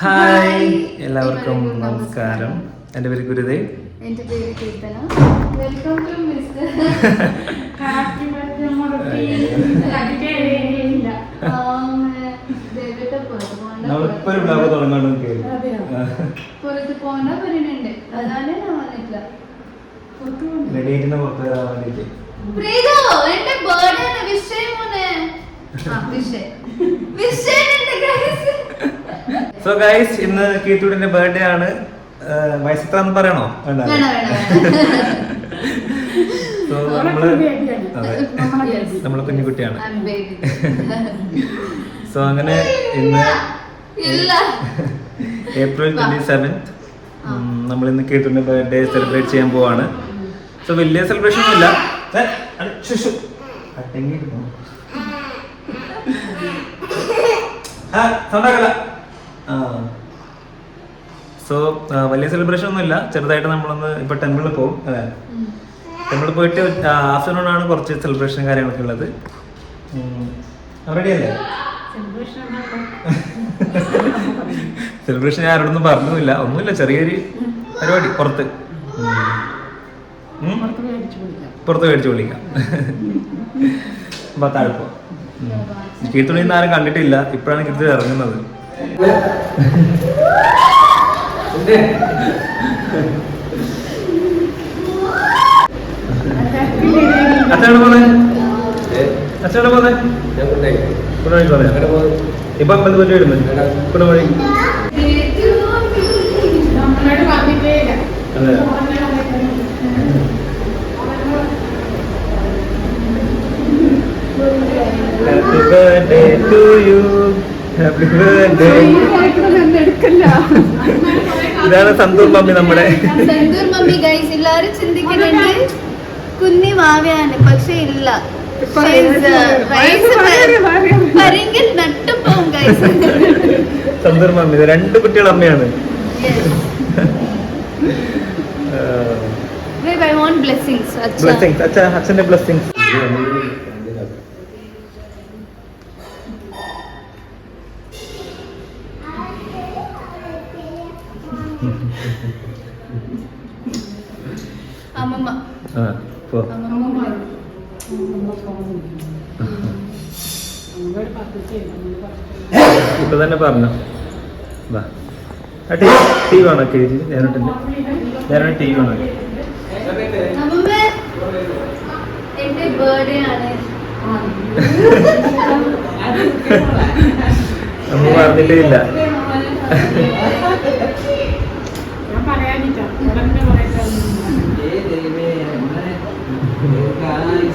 Hi എല്ലാവർക്കും നമസ്കാരം. എന്റെ പേര് ഗുരുദേവ്. എന്റെ പേര് Keerthana. Welcome to mister blog പുറത്ത് അതാണ് ഞാൻ വന്നിട്ടില്ല പുറത്ത് വരാൻ പ്രീതു എന്റെ ബർത്ത്ഡേ വിഷയം മോനെ. ആ വിഷയം. വിഷയം എന്റെ guys. സോ ഗൈസ് ഇന്ന് കീത്തൂടിന്റെ ബർത്ത്ഡേ ആണ്. ഏഹ് വയസ്സ് എത്ര എന്ന് പറയണോ? വേണ്ട സോ നമ്മൾ നമ്മൾ കുഞ്ഞുകുട്ടിയാണ്. സോ അങ്ങനെ ഇന്ന് ഏപ്രിൽ ട്വന്റി സെവൻത്ത് നമ്മൾ ഇന്ന് കീത്തൂടിന്റെ ബർത്ത്ഡേ സെലിബ്രേറ്റ് ചെയ്യാൻ പോവാണ്. സോ വലിയ സെലിബ്രേഷൻ ഒന്നും ഇല്ല. ആ. ആ സോ വലിയ സെലിബ്രേഷൻ ഒന്നുമില്ല. ചെറുതായിട്ട് നമ്മളൊന്ന് ഇപ്പൊ ടെമ്പിളിൽ പോകും അല്ലേ. ടെമ്പിളിൽ പോയിട്ട് ആഫ്റ്റർനൂൺ ആണ് കുറച്ച് സെലിബ്രേഷൻ കാര്യങ്ങളൊക്കെ ഉള്ളത്. റെഡി അല്ലേ? സെലിബ്രേഷൻ ഞാൻ ആരോടൊന്നും പറഞ്ഞില്ല ഒന്നുമില്ല ചെറിയൊരു പരിപാടി പുറത്ത്? പുറത്ത് മേടിച്ചു വിളിക്കാം അപ്പൊ താഴെ കീർത്തണി ഇന്ന് ആരും കണ്ടിട്ടില്ല. ഇപ്പോഴാണ് കീർത്തി ഇറങ്ങുന്നത്. ഇപ്പൊ അമ്പത് പറ്റി വരുന്നത് ഇവിടെ അതെ happy birthday to you happy birthday ഇതാണ് സന്തൂർ മമ്മി നമ്മുടെ. സന്തൂർ മമ്മി ഗൈസ് എല്ലാരും ചിന്തിക്കുന്നുണ്ട്. കുഞ്ഞി മാവയാണ് പക്ഷെ ഇല്ല. സന്തൂർ മമ്മി ഇത് രണ്ട് കുട്ടികൾ അമ്മയാണ്. ബ്ലെസ്സിങ്സ് അച്ഛന്റെ ബ്ലെസ്സിങ്സ് ഇപ്പൊ തന്നെ പറഞ്ഞു. വാ. ടീ ടി വേണോ കേജി നേരിട്ടുണ്ട് നേരിട്ട് ടി വേണോ? അമ്മ പറഞ്ഞിട്ടേ ഇല്ല അയ്യോ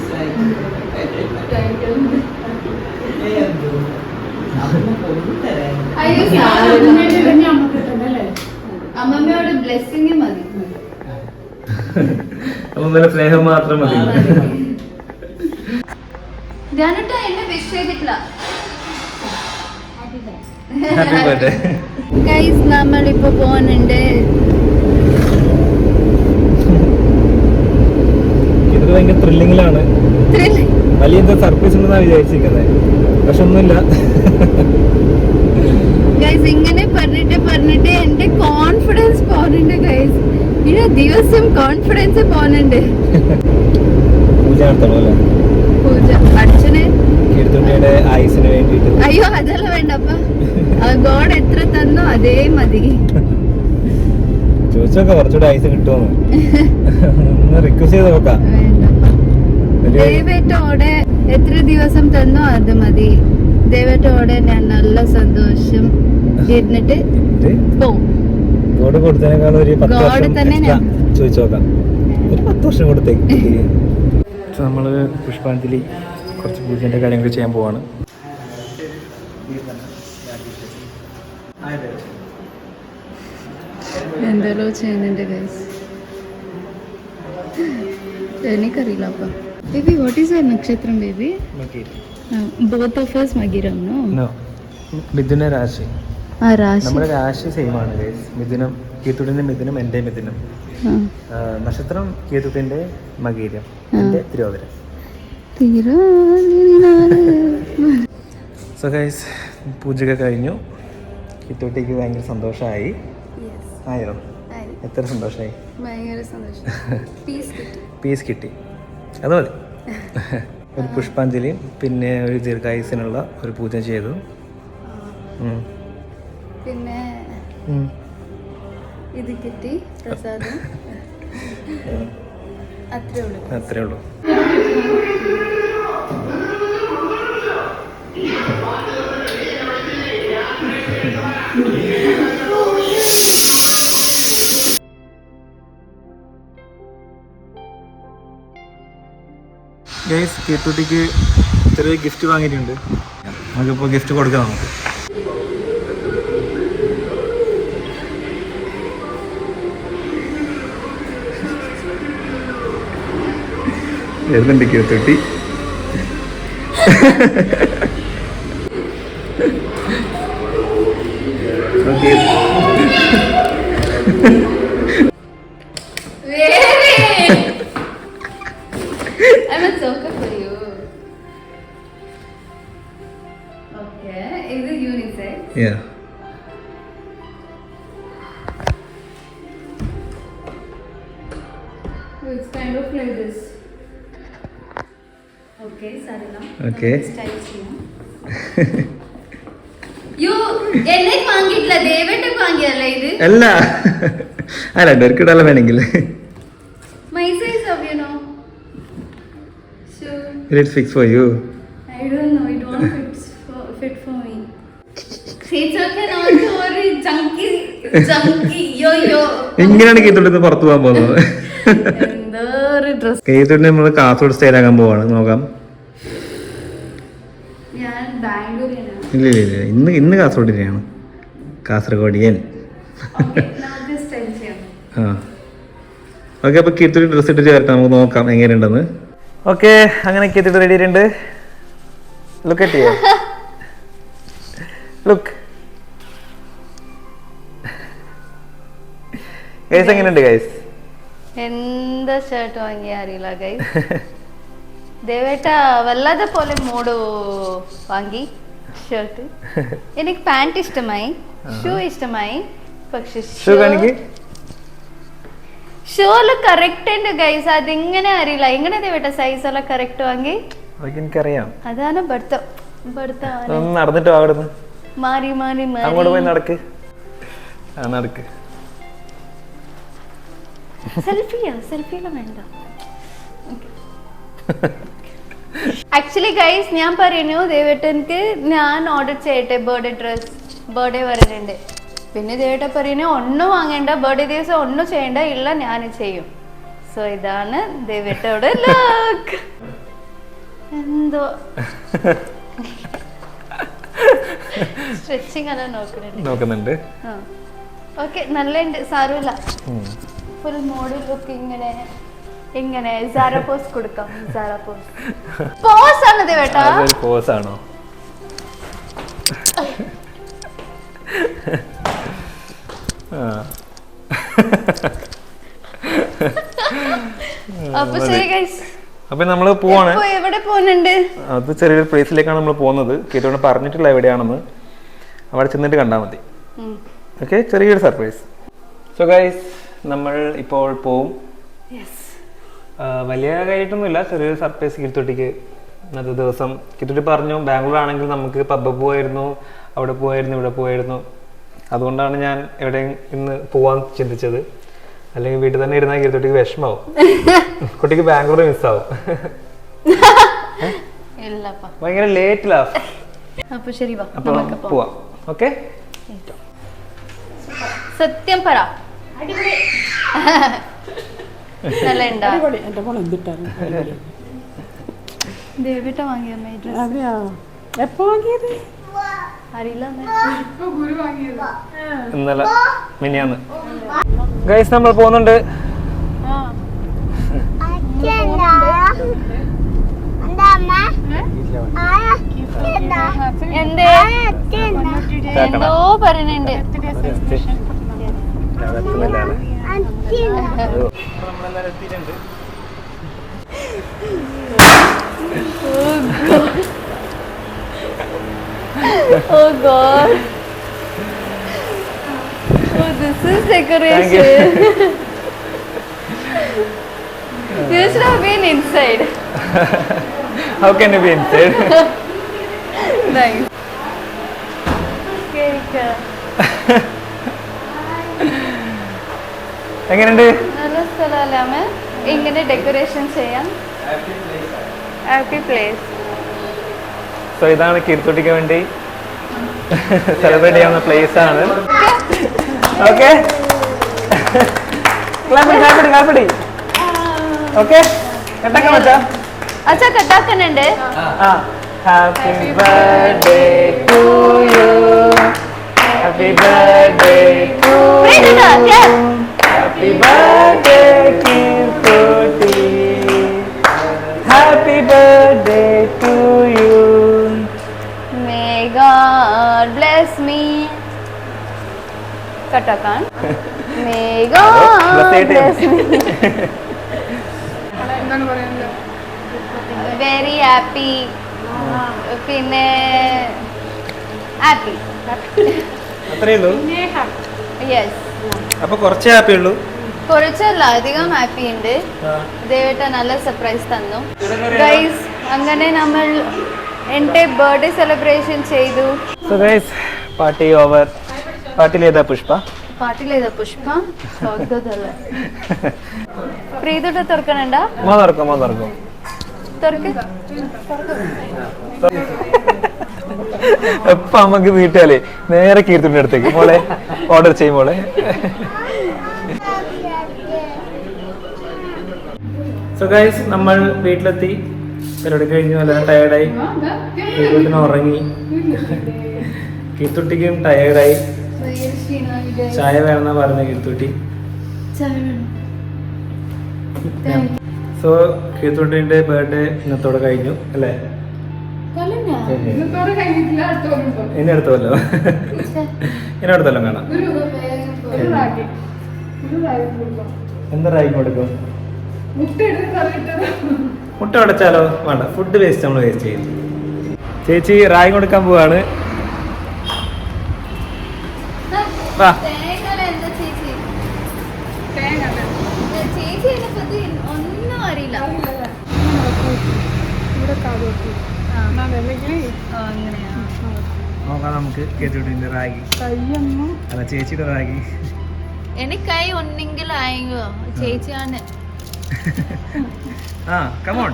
സാരമില്ല. അമ്മമ്മയോട് ബ്ലെസ്സിങ് മതി. സ്നേഹം മാത്രം മതി. ഞാനിട്ട് എന്നെ വിഷ് ചെയ്തിട്ടില്ല ഹാപ്പി ബർത്ത്ഡേ. ഗൈസ് നമ്മളിപ്പോ പോകുന്നുണ്ട് ഇത് ഭയങ്കര ത്രില്ലിങ്ങിലാണ് വലിയ എന്താ സർപ്രൈസ് ഉണ്ടെന്നാണ് വിചാരിച്ചിരിക്കുന്നത് പക്ഷെ ഒന്നുമില്ല ഗൈസ് ഇങ്ങനെ പറഞ്ഞിട്ട് പറഞ്ഞിട്ട് എന്റെ കോൺഫിഡൻസ് പോകുന്നുണ്ട് ഗൈസ് ഇനി ദിവസം കോൺഫിഡൻസ് പോകുന്നുണ്ട് പൂജ നടത്തണം അല്ലേ? പൂജ. അച്ഛനെ ആയുസിന് വേണ്ടിയിട്ട്. അയ്യോ അതെല്ലാം വേണ്ടപ്പ ഗോഡ് എത്ര തന്നോ അതേ മതി. ചോദിച്ചോക്കാം കുറച്ചുകൂടെ ഐസ് കിട്ടുമോ റിക്വസ്റ്റ് ചെയ്ത് നോക്കാം. ദൈവത്തോടെ എത്ര ദിവസം തന്നോ അത് മതി. ദൈവത്തോടെ ഞാൻ നല്ല സന്തോഷം ഇരുന്നിട്ട് പോവും. ഗോഡ് കൊടുത്തതിനേക്കാൾ ഒരു പത്ത് വർഷം തന്നെ ഞാൻ- ചോദിച്ചു നോക്കാം. ഒരു പത്ത് വർഷം കൊടുത്തേക്ക് നമ്മൾ പുഷ്പാഞ്ജലി കുറച്ച് പൂജന്റെ കാര്യങ്ങൾ ചെയ്യാൻ പോവാണ്. എന്തെല്ലോ ചെയ്യുന്നുണ്ട് ഗൈസ് എനിക്കറിയില്ല അപ്പ. Baby your nakshatram, baby? Magira. Uh, both of us Magiram, no? No. മിഥുന രാശി ആ രാശി നമ്മുടെ രാശി സെയിം ആണ് ഗൈസ് മിഥുനം കീത്തുടിന്റെ മിഥുനം എന്റെ മിഥുനം. നക്ഷത്രം കേതുട്ടിന്റെ മകീരം. എന്റെ തിരുവാതിര സോ ഗൈസ് പൂജയൊക്കെ കഴിഞ്ഞു. കേത്തോട്ടേക്ക് ഭയങ്കര സന്തോഷമായി ആയോ? എത്ര സന്തോഷമായി പീസ് കിട്ടി. പീസ് കിട്ടി. അത് മതി ഒരു പുഷ്പാഞ്ജലിയും പിന്നെ ഒരു ദീർഘായുസിനുള്ള ഒരു പൂജ ചെയ്തു. പിന്നെ. ഇത് കിട്ടി പ്രസാദം. അത്രേ ഉള്ളൂ. അത്രേ ഉള്ളൂ. ഗൈസ് കീർത്തുട്ടിക്ക് ചെറിയ ഗിഫ്റ്റ് വാങ്ങിയിട്ടുണ്ട്. നമുക്കിപ്പോൾ ഗിഫ്റ്റ് കൊടുക്കാം നമുക്ക്. വരുന്നുണ്ട് കീർത്തുട്ടി okay Yeah. Oh, it's kind of like this. Okay, സാരില്ല. Okay. നമുക്ക് style ചെയ്യാം. You എന്നെ വാങ്ങിയിട്ടില്ല ദേവേട്ട വാങ്ങിയല്ല ഇത് അല്ല ഇങ്ങനെയാണ് കീത്തോട്ട് പുറത്തു പോകാൻ പോകുന്നത്? കീത്തോട്ട് നമ്മൾ കാസർഗോഡ് സ്റ്റൈൽ ആകാൻ പോവാണ്. നോക്കാം. ഇല്ല ഇല്ല ഇല്ല. ഇന്ന് ഇന്ന് കാസർഗോഡിനെയാണ്. കാസർഗോഡിയൻ. ഓക്കെ സ്റ്റൈൽ ചെയ്യാം. ആ. ഓക്കെ അപ്പൊ കീത്തോട്ട് ഡ്രസ് ഇട്ട് ചേർത്ത് നമുക്ക് നോക്കാം എങ്ങനെയുണ്ടെന്ന്. ഓക്കെ അങ്ങനെ കീത്തോട്ട് റെഡി ആയിട്ടുണ്ട്. ലുക്ക് അറ്റ് ലുക്ക് ഗൈസ് എങ്ങനെയുണ്ട് ഗൈസ് എന്താ ഷർട്ട് വാങ്ങിയ അറിയില്ല ഗൈസ് ദേവേട്ട വല്ലാതെ പോലെ മൂട് വാങ്ങി ഷർട്ട് എനിക്ക് പാന്റ് ഇഷ്ടമായി ഷൂ ഇഷ്ടമായി പക്ഷെ ഷൂൽ കറക്റ്റ് ഉണ്ട് ഗൈസ് അതിങ്ങനെ അറിയില്ല. എങ്ങനെ ദേവേട്ട സൈസ് എല്ലാം കറക്റ്റ് വാങ്ങി? അതൊക്കെ എനിക്കറിയാം. അതാണ് ഭർത്ത ഒന്ന് നടന്നിട്ട് അവിടുന്ന് മാറി മാറി മാറി. അങ്ങോട്ട് പോയി നടക്ക്. ആ നടക്ക്. സെൽഫിയാ സെൽഫിയെല്ലാം വേണ്ട. ആക്ച്വലി ഗൈസ് ഞാൻ പറയുന്നു ദേവേട്ടൻക്ക് ഞാൻ ഓർഡർ ചെയ്യട്ടെ ബർത്ത്ഡേ ഡ്രസ് ബർത്ത്ഡേ വരുന്നുണ്ട് പിന്നെ ദേവേട്ട പറയുന്നു ഒന്നും വാങ്ങേണ്ട ബർത്ത്ഡേ ദിവസം ഒന്നും ചെയ്യേണ്ട ഇല്ല ഞാൻ ചെയ്യും. സോ ഇതാണ് ദേവേട്ടയുടെ ലുക്ക് എന്തോ. സ്ട്രെച്ചിങ് എല്ലാം നോക്കുന്നുണ്ട്. നോക്കുന്നുണ്ട് ഓക്കെ നല്ലുണ്ട് സാരമില്ല. ഫുൾ മോഡൽ ലുക്ക് ഇങ്ങനെ ഇങ്ങനെ സാര പോസ് കൊടുക്കാം. സാര പോസ് പോസ് ആണ് കേട്ടോ. പോസ് ആണോ? അപ്പൊ ശരി ഗൈസ് അപ്പൊ നമ്മൾ പോവാണ്. എവിടെ പോകുന്നുണ്ട് അത് ചെറിയൊരു പ്ലേസിലേക്കാണ് നമ്മൾ പോകുന്നത് കേട്ടോണ്ട് പറഞ്ഞിട്ടില്ല എവിടെയാണെന്ന്. അവിടെ ചെന്നിട്ട് കണ്ടാൽ മതി. ഓക്കെ ചെറിയൊരു സർപ്രൈസ് സോ ഗൈസ് നമ്മൾ ഇപ്പോൾ പോവും. വലിയ കാര്യമായിട്ടൊന്നുമില്ല. ചെറിയൊരു സർപ്രൈസ് കിരുത്തൊട്ടിക്ക് ഇന്നത്തെ ദിവസം. കിരുത്തൊട്ടി പറഞ്ഞു ബാംഗ്ലൂർ ആണെങ്കിൽ നമുക്ക് പബ്ബ് പോയായിരുന്നു അവിടെ പോയായിരുന്നു ഇവിടെ പോയായിരുന്നു അതുകൊണ്ടാണ് ഞാൻ എവിടെയും ഇന്ന് പോവാൻ ചിന്തിച്ചത്. അല്ലെങ്കിൽ വീട്ടിൽ തന്നെ ഇരുന്നാൽ കിരുത്തൊട്ടിക്ക് വിഷമാവും. കുട്ടിക്ക് ബാംഗ്ലൂർ മിസ്സാവും ഇല്ലപ്പ. ഭയങ്കര അപ്പൊ ശരി പോവാം. ഓക്കെ സത്യം പറ. നല്ല ഉണ്ടാ അടിപൊളി. എന്റെ മോൾ എന്തിട്ടാണ്? ദേവിട്ട വാങ്ങിയ. എപ്പോ വാങ്ങിയത്. ഇന്നലെ മിനിയാന്ന്. ഗൈസ് നമ്മൾ പോകുന്നുണ്ട്. എന്തേ എന്തോ? പറയുന്നുണ്ട് god. Oh, This is Thank decoration. you should have been inside. How can you be inside? Nice. എങ്ങനെയുണ്ട് നല്ല സ്ഥലമല്ലേ അമ്മ ഇങ്ങനെ ഡെക്കറേഷൻ ചെയ്യാം ഹാപ്പി പ്ലേസ് സോ ഇതാണ് കീർത്തുട്ടിക്ക് വേണ്ടി സെലിബ്രേറ്റ് ചെയ്യാവുന്ന പ്ലേസ് ആണ്. ഓക്കെ ഓക്കെ കേട്ടൊക്കെ മച്ചാ? അച്ഛാ കട്ടാക്കുന്നുണ്ട് ആ happy birthday to you happy birthday to clap. Happy birthday കീർത്തുട്ടി bless me. Katakan. May God bless me. Very happy പിന്നെ ഹാപ്പി അത്രേ ഉള്ളൂ യെസ് അപ്പൊ കുറച്ചേ ഹാപ്പി ഉള്ളൂ. കുറച്ചല്ല അധികം ഹാപ്പി ഉണ്ട്. ദേവേട്ട നല്ല സർപ്രൈസ് തന്നു. ഗൈസ് അങ്ങനെ നമ്മൾ എന്റെ ബർത്ത്ഡേ സെലിബ്രേഷൻ ചെയ്തു. So guys party over party ലേദ Pushpa? Party പാട്ടിലേതാ പുഷ്പ? സ്വാഗതല്ല പ്രീതിയുടെ തുറക്കണണ്ട? മോ മോന്നറക്കും തുറക്ക്. എപ്പൊ നമുക്ക് വീട്ടാലേ നേരെ കീർത്തിന്റെ അടുത്തേക്ക്. മോളെ ഓർഡർ ചെയ്യും മോളെ. സോ ഗൈസ് നമ്മൾ വീട്ടിലെത്തി. പരിപാടി കഴിഞ്ഞു നല്ല ടയർഡായി കീർത്തുട്ടിന് ഉറങ്ങി. കീത്തുട്ടിക്കും ടയർഡായി ചായ വേണമെന്നാ പറഞ്ഞ കീത്തുട്ടി. സോ കീത്തുട്ടിന്റെ ബർത്ത്ഡേ ഇന്നത്തോടെ കഴിഞ്ഞു അല്ലേ? ഇനി അടുത്തല്ലോ ഇനി അടുത്തല്ലോ കാണാം. എന്താ റായി കൊടുക്കും? മുട്ട ഉടച്ചാലോ വേണ്ട. ഫുഡ് വേസ്റ്റ് നമ്മൾ വേസ്റ്റ് ചെയ്യും. ചേച്ചി റായി കൊടുക്കാൻ പോവാണ്. വാ. നോക്കാം നമുക്ക് കേട്ടിട്ടുണ്ട് റാഗി? കയ്യൊന്നും അല്ല ചേച്ചിയുടെ റാഗി. എനിക്കായി ഒന്നെങ്കിൽ ആയെങ്കോ ചേച്ചിയാണ്. ആ കമോൺ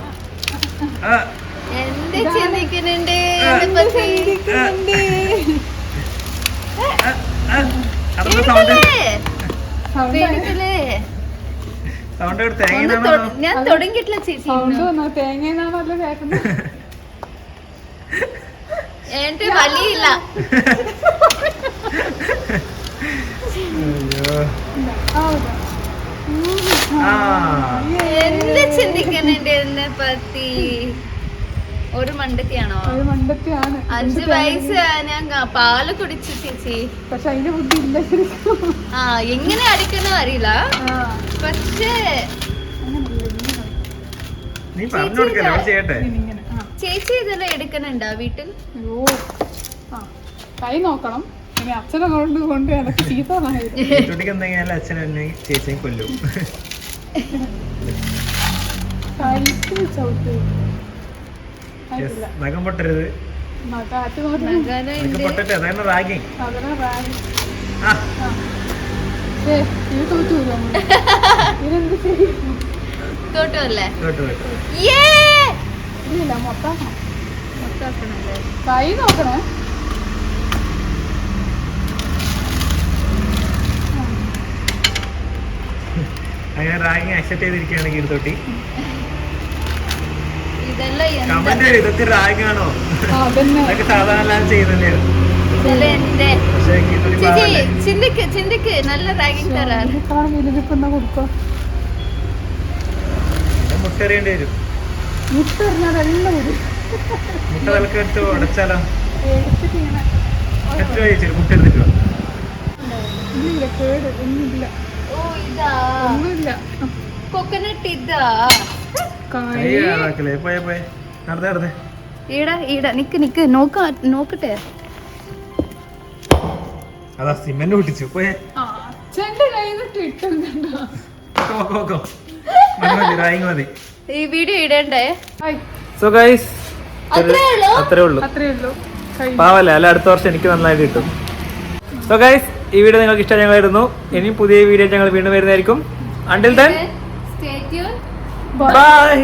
എന്ത് ചിന്തിക്കുന്നുണ്ട്? സൗണ്ട് ഞാൻ തുടങ്ങിയിട്ടില്ല ചേച്ചി എന്റെ വലിയില്ല. അയ്യോ. എന്ത് ചിന്തിക്കുന്നുണ്ട് എന്നെ പറ്റി ഒരു മണ്ടത്തിയാണോ? ഒരു മണ്ടത്തിയാണ്. അഞ്ചു വയസ്സ് ഞാൻ പാൽ കുടിച്ചു ചേച്ചി. പക്ഷെ അതിന്റെ ബുദ്ധി ഇല്ല ശരിക്കും. ആ എങ്ങനെ അടിക്കണ അറിയില്ല. പക്ഷേ ചേച്ചി ഇതെല്ലാം എടുക്കണുണ്ടോ വീട്ടിൽ? ഓ ആ. കൈ നോക്കണം. ഇനി അച്ഛനെ കൊണ്ട് കൊണ്ട് എനിക്ക് ചീത്ത ചേച്ചിയും കൊല്ലും. നഖം പൊട്ടരുത്. പൊട്ടട്ടെ റാഗിങ്. റാഗി തോട്ടുമല്ലേ മൊത്തമാക്കണല്ലേ കൈ നോക്കണേ. അങ്ങനെ റാഗിങ് അക്സെപ്റ്റ് ചെയ്തിരിക്കുകയാണ് കീഴ്ത്തൊട്ടി ഇതെല്ലാം എന്താ? കമന്റ് ഇതൊക്കെ റാഗിങ് ആണോ അതൊക്കെ സാധാരണ ചെയ്യുന്നില്ലേ ചിന്തിക്ക് ചിന്തിക്ക്. നല്ല റാഗിങ് തരാറ്. വരും. മുട്ട എടുത്ത് ഉടച്ചാലോ. ഇല്ല കേട് ഒന്നുമില്ല ഒന്നുമില്ല. കൊക്കനട്ട് ഇതാ. ഈട ഈട. നിക്ക് നിക്ക്. നോക്ക നോക്കട്ടെ. അതാ സിമന്റ് പൊട്ടിച്ചു. പോയേ. ഈ വീഡിയോ ഇടണ്ടേ? സോ ഗൈസ് അത്രേ ഉള്ളൂ? പാവല്ല? അല്ല അടുത്ത വർഷം എനിക്ക് നന്നായിട്ട് കിട്ടും. സോ ഗൈസ് ഈ വീഡിയോ നിങ്ങൾക്ക് ഇഷ്ടം ഞങ്ങളായിരുന്നു ഇനി പുതിയ വീഡിയോ ഞങ്ങൾ വീണ്ടും വരുന്നതായിരിക്കും. Until then bye